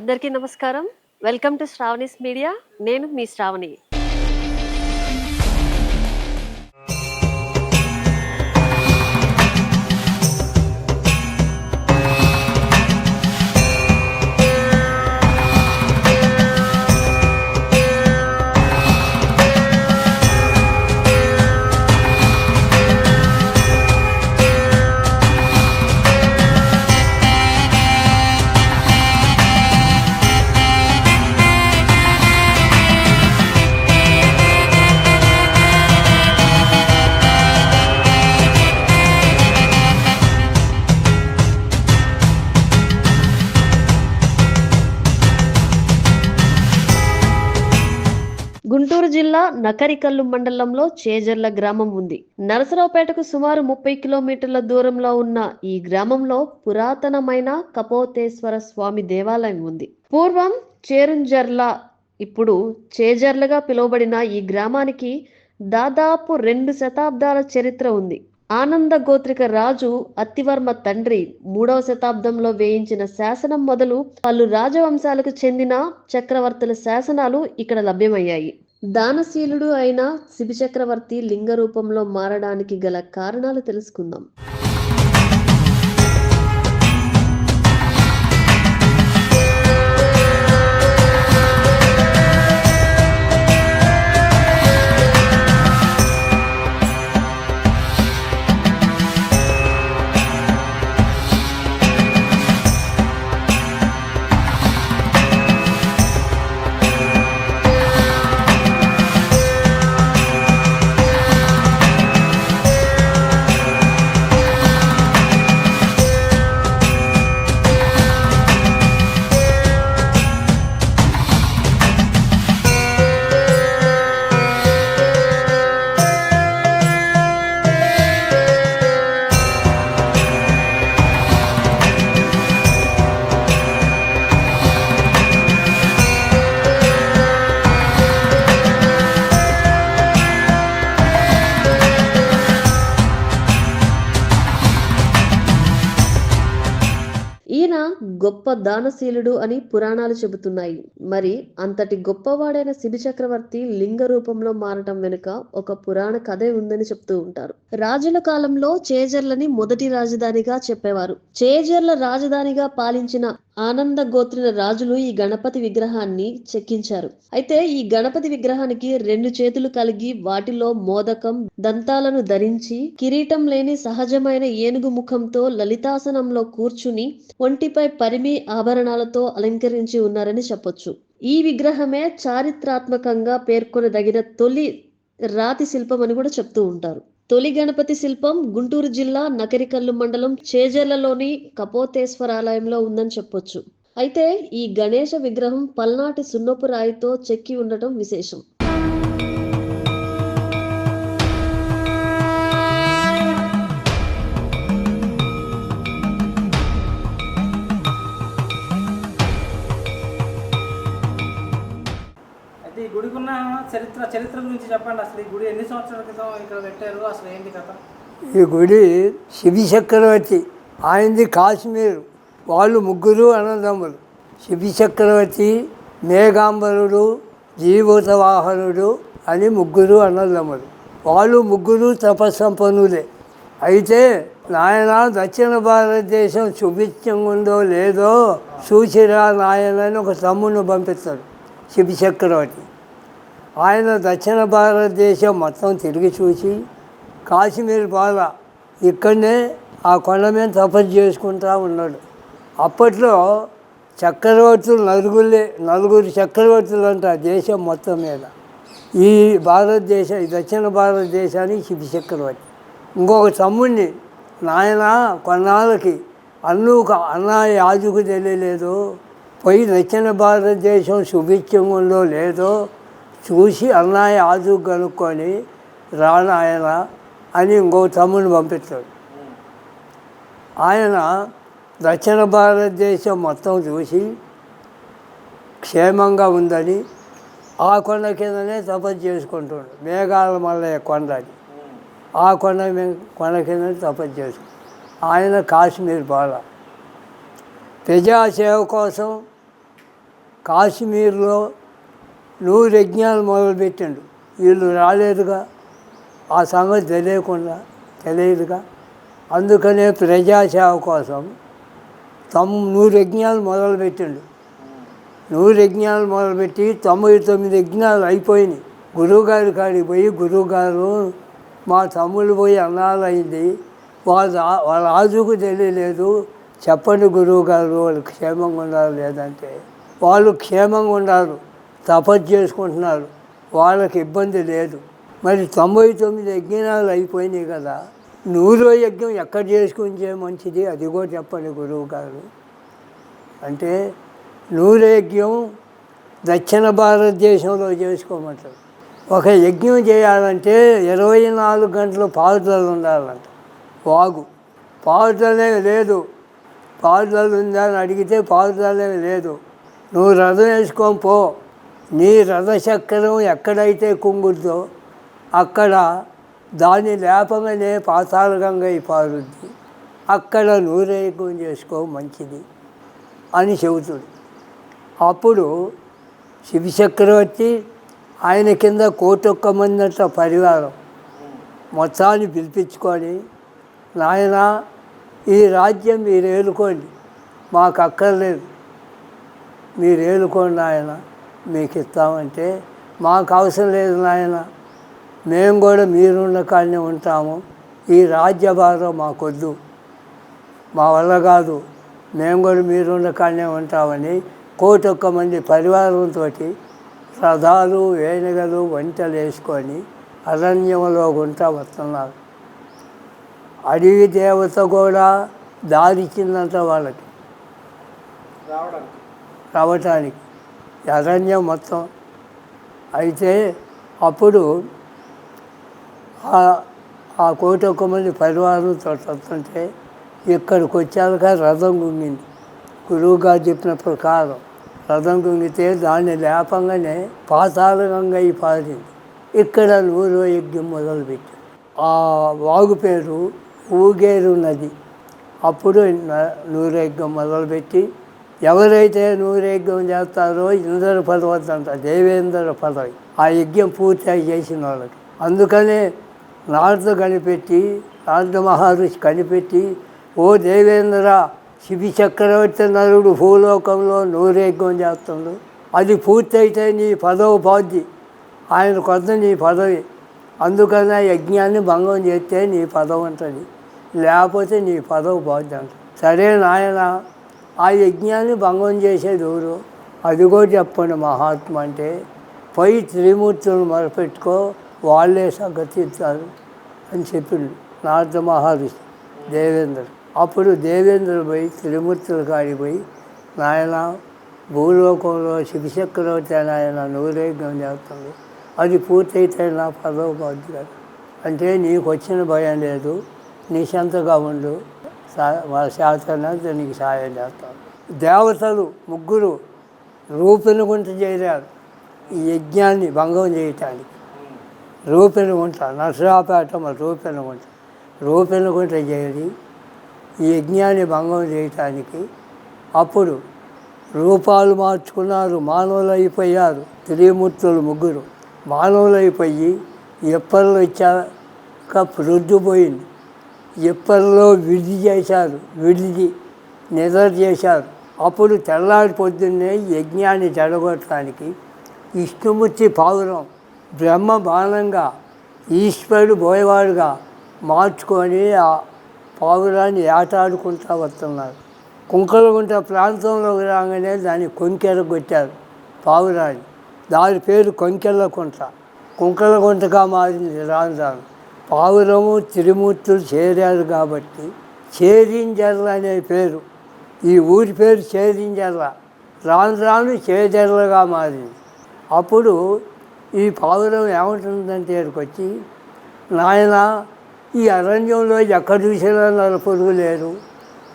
అందరికీ నమస్కారం. Welcome to Sravani's media నేను మీ శ్రావణి. జిల్లా నకరికల్లు మండలంలో చేజర్ల గ్రామం ఉంది. నరసరావుపేటకు సుమారు ముప్పై కిలోమీటర్ల దూరంలో ఉన్న ఈ గ్రామంలో పురాతనమైన కపోతేశ్వర స్వామి దేవాలయం ఉంది. పూర్వం చేరుంజర్ల ఇప్పుడు చేజర్లగా పిలువబడిన ఈ గ్రామానికి దాదాపు రెండు శతాబ్దాల చరిత్ర ఉంది. ఆనంద గోత్రిక రాజు అత్తివర్మ తండ్రి మూడవ శతాబ్దంలో వేయించిన శాసనం మొదలు పలు రాజవంశాలకు చెందిన చక్రవర్తుల శాసనాలు ఇక్కడ లభ్యమయ్యాయి. దానశీలుడు అయిన శిబి చక్రవర్తి లింగ రూపంలో మారడానికి గల కారణాలు తెలుసుకుందాం. alıp గొప్ప దానశీలుడు అని పురాణాలు చెబుతున్నాయి. మరి అంతటి గొప్పవాడైన శిబి చక్రవర్తి లింగ రూపంలో మారటం వెనుక ఒక పురాణ కథే ఉందని చెప్తూ ఉంటారు. రాజుల కాలంలో చేజర్లని మొదటి రాజధానిగా చెప్పేవారు. చేజర్ల రాజధానిగా పాలించిన ఆనంద గోత్రిన రాజులు ఈ గణపతి విగ్రహాన్ని చెక్కించారు. అయితే ఈ గణపతి విగ్రహానికి రెండు చేతులు కలిగి వాటిలో మోదకం దంతాలను ధరించి కిరీటం లేని సహజమైన ఏనుగు ముఖంతో లలితాసనంలో కూర్చుని ఒంటిపై పరిమి ఆభరణాలతో అలంకరించి ఉన్నారని చెప్పొచ్చు. ఈ విగ్రహమే చారిత్రాత్మకంగా పేర్కొనదగిన తొలి రాతి శిల్పం అని కూడా చెప్తూ ఉంటారు. తొలి గణపతి శిల్పం గుంటూరు జిల్లా నకరికల్లు మండలం చేజర్లలోని కపోతేశ్వర ఆలయంలో ఉందని చెప్పొచ్చు. అయితే ఈ గణేష విగ్రహం పల్నాటి సున్నపు రాయితో చెక్కి ఉండటం విశేషం. చరిత్ర చరిత్ర గురించి చెప్పండి. అసలు ఈ గుడి ఎన్ని సంవత్సరాల క్రితం ఇక్కడ పెట్టారు? అసలు ఏంటి కథ? ఈ గుడి శిబి చక్రవర్తి ఆయనది కాశ్మీర్. వాళ్ళు ముగ్గురు అన్నదమ్ములు. శిబి చక్రవర్తి మేఘాంబరుడు జీవోతవాహనుడు అని ముగ్గురు అన్నదమ్ములు. వాళ్ళు ముగ్గురు తపస్సంపన్నులే. అయితే నాయన దక్షిణ భారతదేశం సుభిక్షంగా ఉందో లేదో చూసిరా నాయనని ఒక తమ్ముడిని పంపిస్తాడు శిబి చక్రవర్తి. ఆయన దక్షిణ భారతదేశం మొత్తం తిరిగి చూసి కాశ్మీర్ బాగా ఇక్కడనే ఆ కొండ మీద తపస్సు చేసుకుంటా ఉన్నాడు. అప్పట్లో చక్రవర్తులు నలుగురులే నలుగురు చక్రవర్తులు అంట దేశం మొత్తం మీద. ఈ భారతదేశ ఈ దక్షిణ భారతదేశానికి శివ చక్రవర్తి. ఇంకొక తమ్ముడిని నాయన కొన్నాళ్ళకి అన్ను అన్న యాజుకు తెలియలేదు పోయి దక్షిణ భారతదేశం సుభిక్షంలో లేదో చూసి అన్నయ్య ఆదు కనుక్కొని రానాయన అని ఇంకో తమ్ముడిని పంపిస్తాడు. ఆయన దక్షిణ భారతదేశం మొత్తం చూసి క్షేమంగా ఉందని ఆ కొండ కిందనే తపస్సు చేసుకుంటుండు మేఘాల మల్లయ్య కొండ అది. ఆ కొండ కొండ కిందనే తపస్సు చేసుకుంటాడు ఆయన కాశ్మీర్ బాల. ప్రజాసేవ కోసం కాశ్మీర్లో నూరు యజ్ఞాలు మొదలుపెట్టిండు. వీళ్ళు రాలేదుగా. ఆ సంగతి తెలియకుండా తెలియదుగా. అందుకనే ప్రజాసేవ కోసం తమ నూరు యజ్ఞాలు మొదలుపెట్టిండు. నూరు యజ్ఞాలు మొదలుపెట్టి తొంభై తొమ్మిది యజ్ఞాలు అయిపోయినాయి. గురువుగారి కాడికి పోయి గురువుగారు మా తమ్ముళ్ళు పోయి అన్నాలు వాళ్ళ వాళ్ళ రాజుకు తెలియలేదు. చెప్పండి గురువుగారు వాళ్ళు క్షేమంగా ఉండాలి లేదంటే. వాళ్ళు క్షేమంగా ఉండాలి తపస్సు చేసుకుంటున్నారు. వాళ్ళకి ఇబ్బంది లేదు. మరి తొంభై తొమ్మిది యజ్ఞాలు అయిపోయినాయి కదా. నూరో యజ్ఞం ఎక్కడ చేసుకుంటే మంచిది? అది కూడా చెప్పండి గురువు గారు. అంటే నూరు యజ్ఞం దక్షిణ భారతదేశంలో చేసుకోమంటారు. ఒక యజ్ఞం చేయాలంటే ఇరవై నాలుగు గంటలు పావుతలు ఉండాలంట. వాగు. పావుతలే లేదు. పావుతలు ఉందా అని అడిగితే పావుతలే లేదు. నువ్వు రథం వేసుకొని పో. నీ రథచక్రం ఎక్కడైతే కుంగుద్దో అక్కడ దాని లేపగానే పాతాళగంగా పారుద్ది అక్కడ నూరేకం చేసుకో మంచిది అని చెబుతుంది. అప్పుడు శివచక్రవర్తి ఆయన కింద కోటొక్క మందంత పరివారం మొత్తాన్ని పిలిపించుకొని నాయన ఈ రాజ్యం మీరు ఏలుకోండి మాకు అక్కర్లేదు. మీరు ఏలుకోండి ఆయన మీకు ఇస్తామంటే మాకు అవసరం లేదు నాయన. మేము కూడా మీరున్న కాడనే ఉంటాము. ఈ రాజ్యభారం మాకొద్దు. మా వల్ల కాదు. మేము కూడా మీరున్న కాడనే ఉంటామని కోటొక్క మంది పరివారంతో రథాలు వేణగలు వంటలు వేసుకొని అరణ్యంలో గుంటా వస్తున్నారు. అడవి దేవత కూడా దారిచ్చిందంట వాళ్ళకి. రావడానికి. రావటానికి. అరణ్యం మొత్తం. అయితే అప్పుడు ఆ- ఆ కోటి ఒక్క మంది పరివారంతో వస్తుంటే ఇక్కడికి వచ్చాక రథం గుంగింది. గురువుగారు చెప్పిన ప్రకారం రథం గుంగితే దాన్ని లేపంగానే పాతాళంగా అయి పారింది. ఇక్కడ నూరు యజ్ఞం మొదలుపెట్టి ఆ వాగు పేరు ఊగేరు నది. అప్పుడు న- మొదలుపెట్టి ఎవరైతే నూరేగ్యం చేస్తారో ఇంద్ర పదవి అంట దేవేంద్ర పదవి ఆ యజ్ఞం పూర్తి చేసిన వాళ్ళకి. అందుకనే నారద కనిపెట్టి నారద మహర్షి కనిపెట్టి ఓ దేవేంద్ర శివి చక్రవర్తి నరుడు భూలోకంలో నూరేగ్గం చేస్తుండు. అది పూర్తయితే నీ పదవి పోద్ది ఆయన కొత్త నీ పదవి. అందుకని ఆ యజ్ఞాన్ని భంగం చేస్తే నీ పదవి ఉంటుంది లేకపోతే నీ పదవి బాధ్యత సరే నాయన ఆ యజ్ఞాన్ని భంగం చేసేది ఎవరు? అదిగో చెప్పండి మహాత్మ అంటే పై త్రిమూర్తులను మొరపెట్టుకో వాళ్ళే సగతిస్తారు అని చెప్పిండు నారద మహర్షి దేవేంద్ర అప్పుడు దేవేంద్ర పోయి త్రిమూర్తుల కాడిపోయి నాయన భూలోకంలో శివచక్రవర్తి అని ఆయన నూరేగ్యం చేస్తుంది అది పూర్తయితే నా పదవ పోద్ది అంటే నీకు వచ్చిన భయం లేదు నీ సంతగా ఉండు వాళ్ళ శాస్త్రం నీకు సహాయం చేస్తాను దేవతలు ముగ్గురు రూపిని గుంట చేరారు. ఈ యజ్ఞాన్ని భంగం చేయటానికి. రూపిని గుంట నర్సరాపేట రూపిని గుంట. రూపిని గుంట చేరి ఈ యజ్ఞాన్ని భంగం చేయటానికి అప్పుడు రూపాలు మార్చుకున్నారు మానవులు అయిపోయారు. త్రిమూర్తులు ముగ్గురు. మానవులు అయిపోయి ఎప్పర్లు వచ్చాక ప్రొద్దుపోయింది ఇప్పట్లో విడిది చేశారు విడిది నిద్ర చేశారు. అప్పుడు తెల్లారి పొద్దున్నే యజ్ఞాన్ని జరగొట్టడానికి విష్ణుమూర్తి పావురం బ్రహ్మ బాణంగా ఈశ్వరుడు బోయవాడుగా మార్చుకొని ఆ పావురాన్ని ఏటాడుకుంటా వస్తున్నారు. కుంకలగుంట ప్రాంతంలో రాగానే దాన్ని కొంకెరగొట్టారు పావురాన్ని. దాని పేరు కొంకెళ్ళకుంట. కుంకలగుంటగా మారింది రాను రాను పావురము త్రిమూర్తులు చేరారు కాబట్టి చేరింజర్ల అనే పేరు. ఈ ఊరి పేరు చేరింజర్ల రాను రాను చేజర్లగా మారింది. అప్పుడు ఈ పావురం ఏమంటుందంటే ఇక్కడికి వచ్చి నాయన ఈ అరణ్యంలో ఎక్కడ చూసినా నలుపురుగు లేరు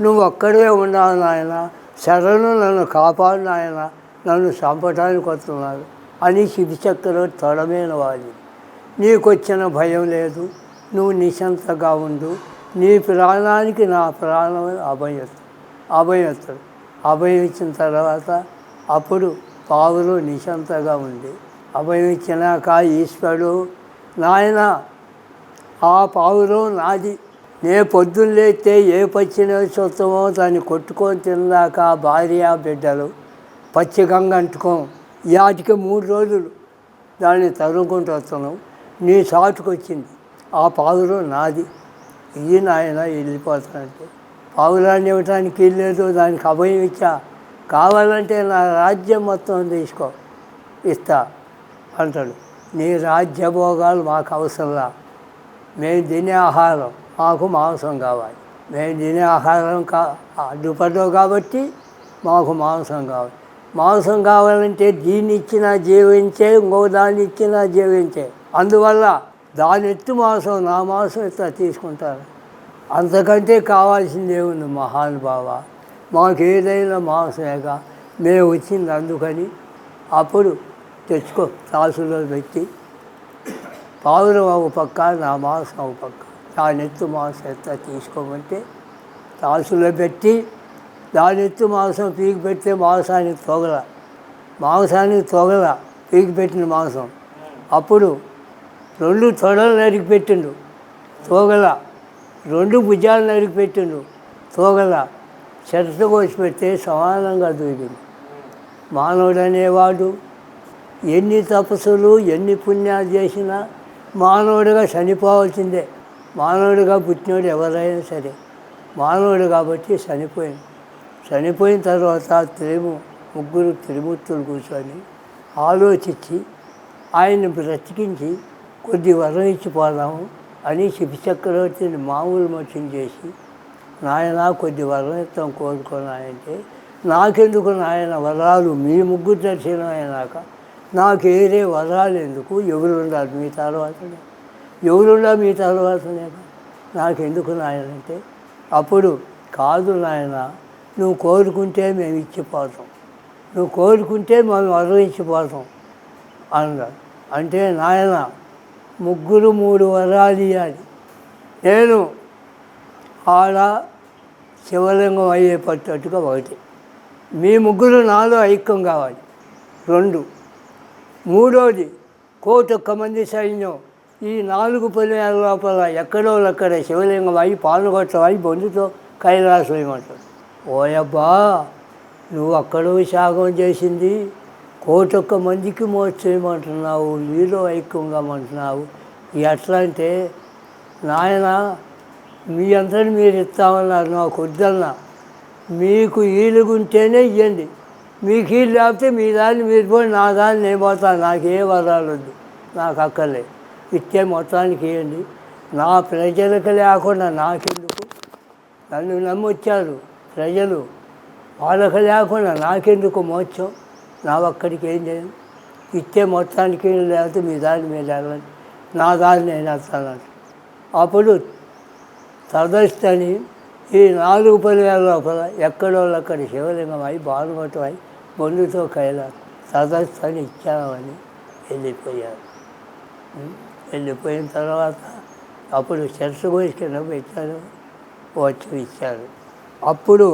నువ్వు ఒక్కడే ఉన్నావు నాయన. శరణు నన్ను కాపాడు నాయన. నన్ను చంపడానికి వస్తున్నారు అని శివచక్రవర్తి తొడమైన వాడి నీకు వచ్చిన భయం లేదు. నువ్వు నిశంతగా ఉండు. నీ ప్రాణానికి నా ప్రాణం అభయత్తు అభయత్తుడు అభయం ఇచ్చిన తర్వాత అప్పుడు పావులు నిశంతగా ఉంది అభయం ఇచ్చినాక ఈశ్వరుడు నాయన ఆ పావులు నాది. నే పొద్దున్నేస్తే ఏ పచ్చిన సొత్తమో దాన్ని కొట్టుకొని తిన్నాక భార్య బిడ్డలు పచ్చిగంగ అంటుకో. అంటుకోం యాటికి మూడు రోజులు దాన్ని తరుముకుంటూ వస్తున్నాం నీ చాటుకు ఆ పావురం నాది. ఇది నాయన వెళ్ళిపోతానంటే. పావులాన్ని ఇవ్వటానికి వెళ్ళలేదు దానికి అభయం ఇచ్చా. కావాలంటే నా రాజ్యం మొత్తం తీసుకో ఇస్తా అంటాడు. నీ రాజ్య భోగాలు మాకు అవసరంలా మేము తినే ఆహారం మాకు మాంసం కావాలి. మేము తినే ఆహారం కా అడ్డుపడ్డావు కాబట్టి మాకు మాంసం కావాలి. మాంసం కావాలంటే దీన్ని ఇచ్చినా జీవించే ఇంకో దాన్ని ఇచ్చినా జీవించే. అందువల్ల దాని ఎత్తు మాంసం నా మాంసం ఎత్త తీసుకుంటారు. అంతకంటే కావాల్సిందే ఉంది మహానుభావ మాకు ఏదైనా మాంసమేగా? మేము వచ్చింది అందుకని అప్పుడు తెచ్చుకో తాసులో పెట్టి. పావురం ఒక పక్క నా మాంసం ఒక పక్క. దాని ఎత్తు మాంసం ఎత్త తీసుకోమంటే తాసులో పెట్టి దాని ఎత్తు మాంసం పీకి పెడితే మాంసానికి తొగల. మాంసానికి తొగల పీకి పెట్టిన మాంసం. అప్పుడు రెండు తొడలు నరికి పెట్టిండు. తోగల రెండు భుజాలు నరికి పెట్టిండు. తోగల చెరత కోసి పెడితే సమానంగా దూకింది మానవుడు అనేవాడు ఎన్ని తపస్సులు ఎన్ని పుణ్యాలు చేసినా మానవుడిగా చనిపోవాల్సిందే. మానవుడిగా పుట్టినోడు ఎవరైనా సరే మానవుడు కాబట్టి చనిపోయింది చనిపోయిన తర్వాత త్రిము ముగ్గురు త్రిమూర్తులు కూర్చొని ఆలోచించి ఆయన్ని బ్రతికించి కొద్ది వరం ఇచ్చిపోదాము అని శిపి చక్రవర్తిని మామూలు మనుషులు చేసి నాయన కొద్ది వరం ఇస్తాం కోరుకున్నాయంటే నాకెందుకు నాయన వరాలు మీ ముగ్గురు దర్శనం అయినాక నాకు ఏరే వరాలు ఎందుకు? ఎవరు ఉండాలి మీ తర్వాతనే? ఎవరుండా మీ తర్వాతనే? నాకెందుకు నాయన అంటే అప్పుడు కాదు నాయన నువ్వు కోరుకుంటే మేము ఇచ్చిపోతాం. నువ్వు కోరుకుంటే మేము వరం ఇచ్చిపోతాం అన్నాడు. అంటే నాయన ముగ్గురు మూడు వరాలు ఇవ్వాలి నేను ఆడ శివలింగం అయ్యే పట్టట్టుగా ఒకటి. మీ ముగ్గురు నాలో ఐక్యం కావాలి. రెండు. మూడోది కోటొక్క మంది సైన్యం ఈ నాలుగు పదివేల లోపల ఎక్కడో అక్కడ శివలింగం అయి పాలుగొట్టం అయి బొందుతో కైలాసం ఏమంటాడు ఓయబ్బా నువ్వు అక్కడో శాగం చేసింది. కోటొక్క మందికి మోసేయమంటున్నావు నీలో ఐక్యంగా అంటున్నావు ఎట్లా అంటే నాయన మీ అందరిని మీరు ఇస్తామన్నారు నాకు వద్దన్నా. మీకు ఈలుగుంటేనే ఇవ్వండి మీకు ఈలు లేకపోతే మీ దాన్ని మీరు పోయి నా దాన్ని నేను పోతాను నాకు ఏ వరాలు వద్దు. నాకు అక్కర్లే. ఇచ్చే మొత్తానికి ఇవ్వండి నా ప్రజలకు లేకుండా నాకెందుకు? నన్ను నమ్మొచ్చారు ప్రజలు. వాళ్ళకు లేకుండా నాకెందుకు మోక్షం? నా ఒక్కడికి ఏం చేయను? ఇచ్చే మొత్తానికి లేకపోతే మీ దారి మీద వెళ్ళండి నా దారి నేను వెళ్తాను అప్పుడు సదస్తని ఈ నాలుగు పదివేల లోపల ఎక్కడో అక్కడ శివలింగం అయి బాలుమఠం అయి బొండుతో కైలాసం సదస్తని ఇచ్చామని వెళ్ళిపోయారు. వెళ్ళిపోయిన తర్వాత అప్పుడు చర్చ గురించి కింద పెట్టారు వచ్చి ఇచ్చారు. అప్పుడు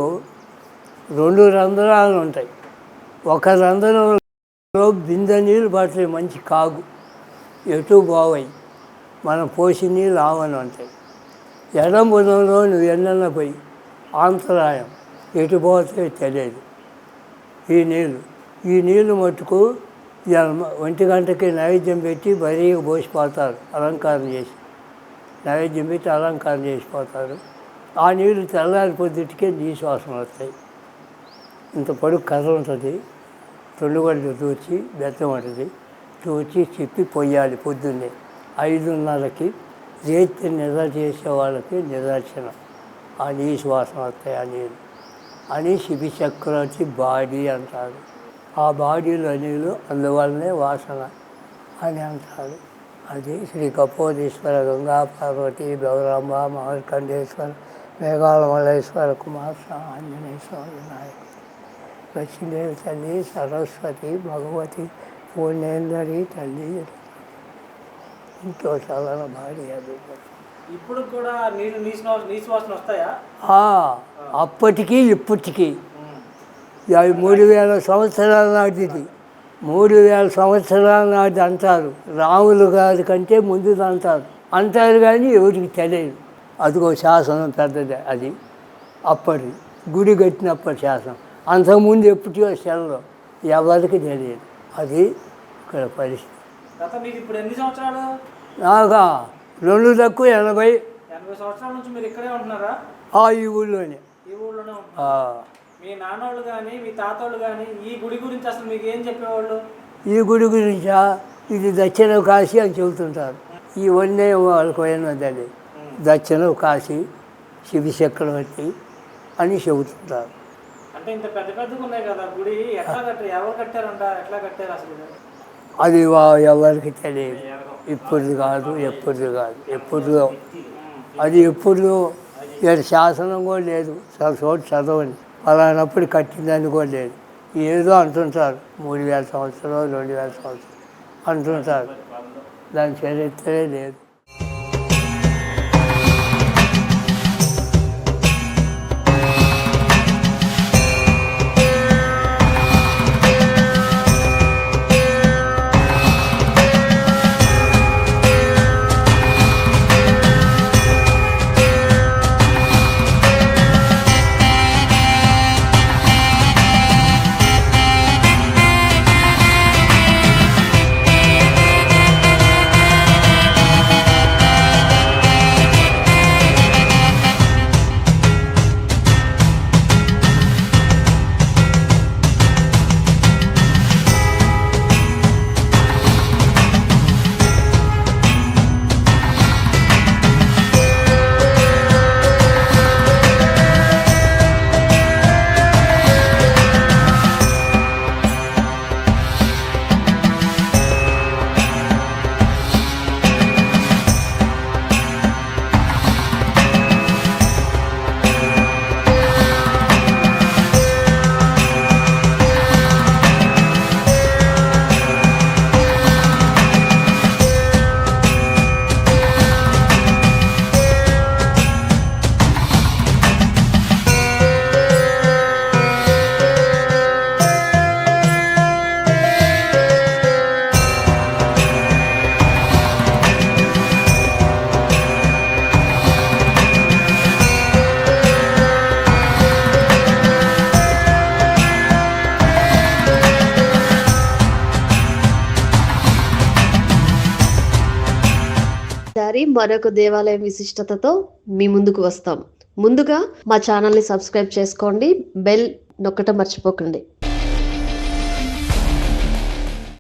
రెండు రంధ్రాలు ఉంటాయి ఒక రంధ్రంలో బిందె నీళ్ళు పడతాయి మంచి కాగు. ఎటు బావై మనం పోసి నీళ్ళు ఆవని ఉంటాయి ఎడం బుధంలో నువ్వు ఎన్నెన్న పోయి ఆంతరాయం ఎటు పోతే తెలియదు. ఈ నీళ్ళు ఈ నీళ్ళు మట్టుకు ఒంటి గంటకి నైవేద్యం పెట్టి భరీగా పోసిపోతారు అలంకారం చేసి. నైవేద్యం పెట్టి అలంకారం చేసిపోతారు. ఆ నీళ్ళు తెల్లారి పొద్దుటికే నీ శ్వాసం వస్తాయి ఇంత పొడుగు కథ ఉంటుంది తొండుగడ్డ తూచి బెత్తం ఉంటుంది తూచి చెప్పి పొయ్యాలి పొద్దున్నే. ఐదున్నరకి రేత్రి నిద్ర చేసే వాళ్ళకి నిదర్శనం. ఆ నీ శ్వాసన వస్తాయి ఆ అని శిబి చక్రవర్తి బాడీ అంటారు ఆ బాడీలో నీళ్ళు అందువల్లనే వాసన అని అంటారు అది శ్రీ కపోతీశ్వర గంగా పార్వతి గౌరమ్మ మహర్కండేశ్వర మేఘాలమలేశ్వర కుమార్ ఆంజనేయ స్వామి నాయకుడు లక్ష్మీదేవి తల్లి సరస్వతి భగవతి పూర్ణేందరి తల్లి. ఇంట్లో చాలా భారీ అభిప్రాయం ఇప్పుడు కూడా నీళ్ళు నీ శ్వాస నీ శ్వాసన వస్తాయా? అప్పటికి ఇప్పటికీ. యాభై మూడు వేల సంవత్సరాల నాటిది. మూడు వేల సంవత్సరాల నాటి అంటారు. రాములు గారి కంటే ముందు అంటారు. అంటారు కానీ ఎవరికి తెలియదు. అదిగో శాసనం పెద్దది అది. అప్పటి గుడి కట్టినప్పటి శాసనం. అంతకుముందు ఎప్పటికో సెలవు ఎవరికి తెలియదు. అది ఇక్కడ పరిస్థితి. నాగా రెండు తక్కువ ఎనభై. ఆ ఈ ఊళ్ళోనే. మీ నాన్నోళ్ళు కానీ మీ తాతోళ్ళు కానీ ఈ గుడి గురించి అసలు మీకు ఏం చెప్పేవాళ్ళు? ఈ గుడి గురించా? ఇది దక్షిణ కాశీ అని చెబుతుంటారు. ఇవన్నీ వాళ్ళకి పోయినది దక్షిణ కాశీ శివ చక్రవర్తి అని చెబుతుంటారు. అంటే ఇంత పెద్ద పెద్దగా ఉన్నాయి కదా గుడి ఎట్లా కట్టారు? ఎవరు కట్టారంట? ఎట్లా కట్టారు అసలు? అది వా- ఎవరికి తెలియదు. ఇప్పుడుది కాదు ఎప్పుడుది కాదు ఎప్పుడుదో. అది ఎప్పుడు ఇక్కడ శాసనం కూడా లేదు. చోటు చదవండి పలానప్పుడు కట్టిందని కూడా లేదు. ఏదో అంటుంటారు. మూడు వేల సంవత్సరాలు రెండు వేల సంవత్సరాలు అంటుంటారు. దాని చరిత్రే లేదు. మరొక దేవాలయం విశిష్టతతో మీ ముందుకు వస్తాం. ముందుగా మా ఛానల్ని సబ్స్క్రైబ్ చేసుకోండి. బెల్ నొక్కటం మర్చిపోకండి.